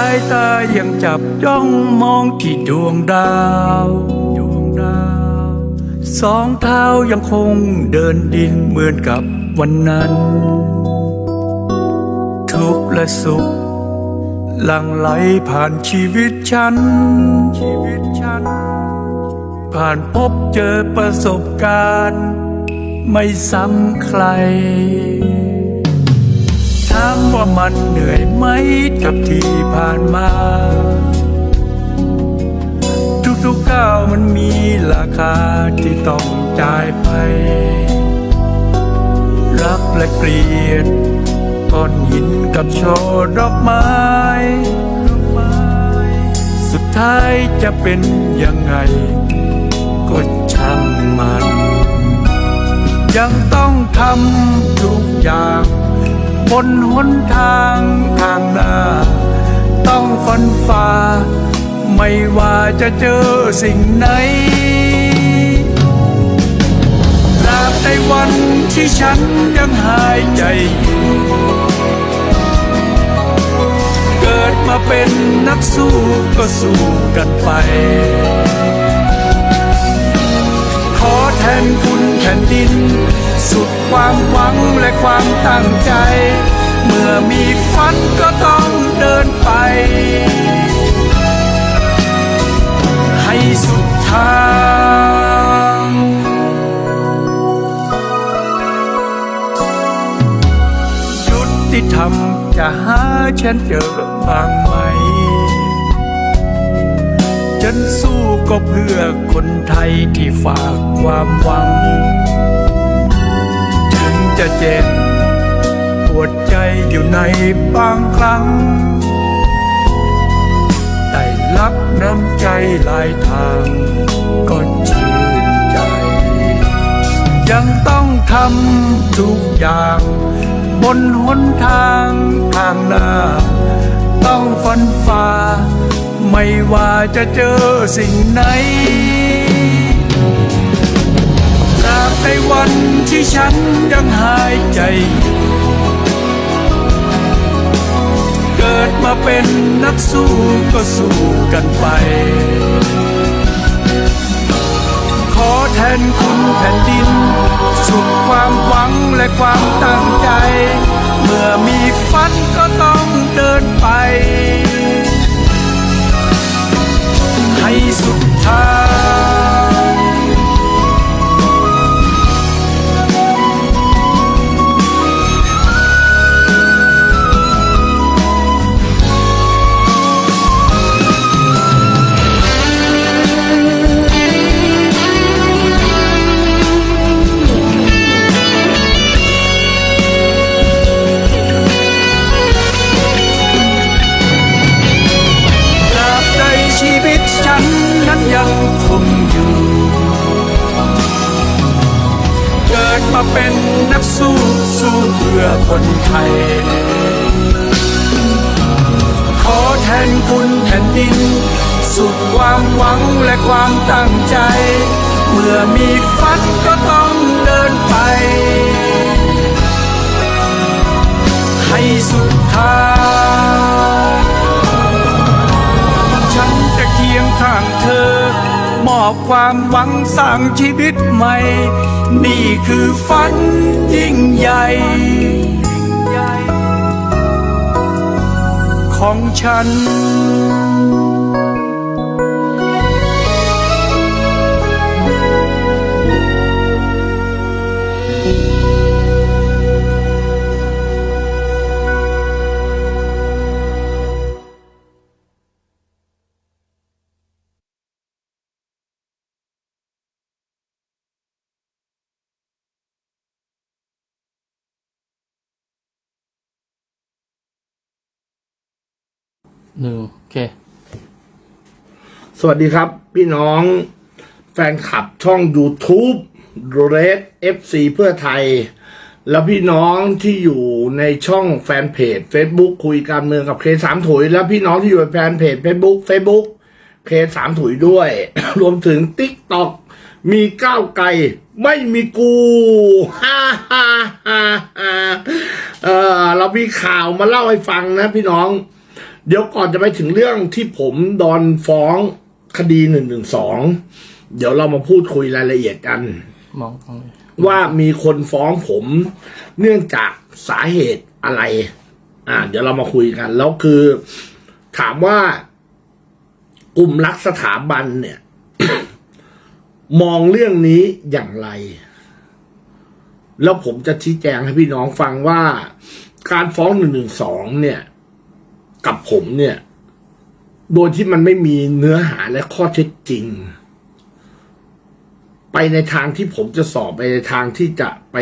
ายตายังจับจ้องมองที่ดวงดาวดวงดาวสองเท้ายังคงเดินดินเหมือนกับวันนั้น ทุกข์และสุขหลั่งไหลผ่านชีวิตฉัน ชีวิตฉัน ผ่านพบเจอประสบการณ์ ไม่ซ้ำใครามว่ามันเหนื่อยไหมกับที่ผ่านมา ทุกๆก้าวมันมีราคาที่ต้องจ่ายไป รักและเกลียดก้อนหินกับช่อดอกไม้ สุดท้ายจะเป็นยังไง ก็ช่างมัน ยังต้องทำทุกอย่าง บนหนทางทางหน้า ต้องฟันฝ่า ไม่ว่าจะเจอสิ่งไหนตราบในวันที่ฉันยังหายใจอยู่เกิดมาเป็นนักสู้ก็สู้กันไป ขอแทนคุณแผ่นดิน และความตั้งใจ เมื่อมีฝันก็ต้องเดินไป ให้สุดทางยุติธรรมจะหาฉันเจอบ้างไหม ฉันสู้ก็เพื่อคนไทยที่ฝากความหวังถึง จะเจ็บปวดใจอยู่ในบางครั้ง ได้รับน้ำใจหลายทางก็ชื่นใจ ยังต้องทำทุกอย่าง บนหนทางทางหน้า ต้องฟันฝ่า ไม่ว่าจะเจอสิ่งไหน ที่ฉันยังหายใจ เกิดมาเป็นนักสู้ก็สู้กันไป ขอแทนคุณแผ่นดิน สุดความหวังและความตั้งใจ เมื่อมีฝันก็ต้องเดินไป มาเป็นนักสู้สู้เพื่อคนไทย ขอแทนคุณแผ่นดิน สุดความหวังและความตั้งใจ เมื่อมีฝันก็ต้องเดินไป ให้สุดทางฉันจะเคียงข้างเธอ มอบความหวังสร้างชีวิตใหม่ นี่คือฝันยิ่งใหญ่ ของฉัน หนึ่งโอเค สวัสดีครับ พี่น้องแฟนคลับช่อง YouTube Red FC เพื่อไทย แล้วพี่น้องที่อยู่ในช่องแฟนเพจ Facebook คุยการเมืองกับเคสามถุย แล้วพี่น้องที่อยู่ในแฟนเพจ Facebook Facebook เคสามถุยด้วย รวมถึง TikTok มีก้าวไกลไม่มีกูฮ่าฮ่าฮ่าฮ่าเออเรามีข่าวมาเล่าให้ฟังนะพี่น้อง เดี๋ยวก่อนจะไปถึงเรื่องที่ผมโดนฟ้องคดีหนึ่งหนึ่งสองเดี๋ยวเรามาพูดคุยรายละเอียดกัน มองตรงนี้ว่ามีคนฟ้องผม เนื่องจากสาเหตุอะไร อ่า เดี๋ยวเรามาคุยกัน แล้วคือ ถามว่ากลุ่มรักสถาบันเนี่ย มองเรื่องนี้อย่างไร แล้วผมจะชี้แจงให้พี่น้องฟังว่า การฟ้องหนึ่งหนึ่งสองเนี่ย กับผมเนี่ย โดยที่มันไม่มีเนื้อหาและข้อเท็จจริง ไปในทางที่ผมจะสอบไปในทางที่จะไป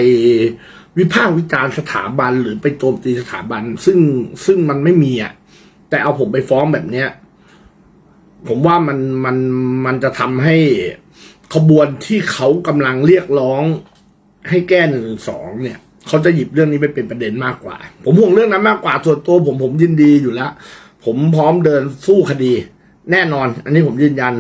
วิพากษ์วิจารณ์สถาบันหรือไปโจมตีสถาบัน ซึ่งซึ่งมันไม่มีอะแต่เอาผมไปฟ้องแบบเนี้ย ผมว่ามันมันมันจะทำให้ขบวนที่เขากำลังเรียกร้องให้แก้หนึ่งสองเนี่ย เขาจะหยิบเรื่องนี้ไปเป็นประเด็นมากกว่า ผมห่วงเรื่องนั้นมากกว่าส่วนตัวผมผมยินดีอยู่แล้ว ผมพร้อมเดินสู้คดี แน่นอน อันนี้ผมยืนยัน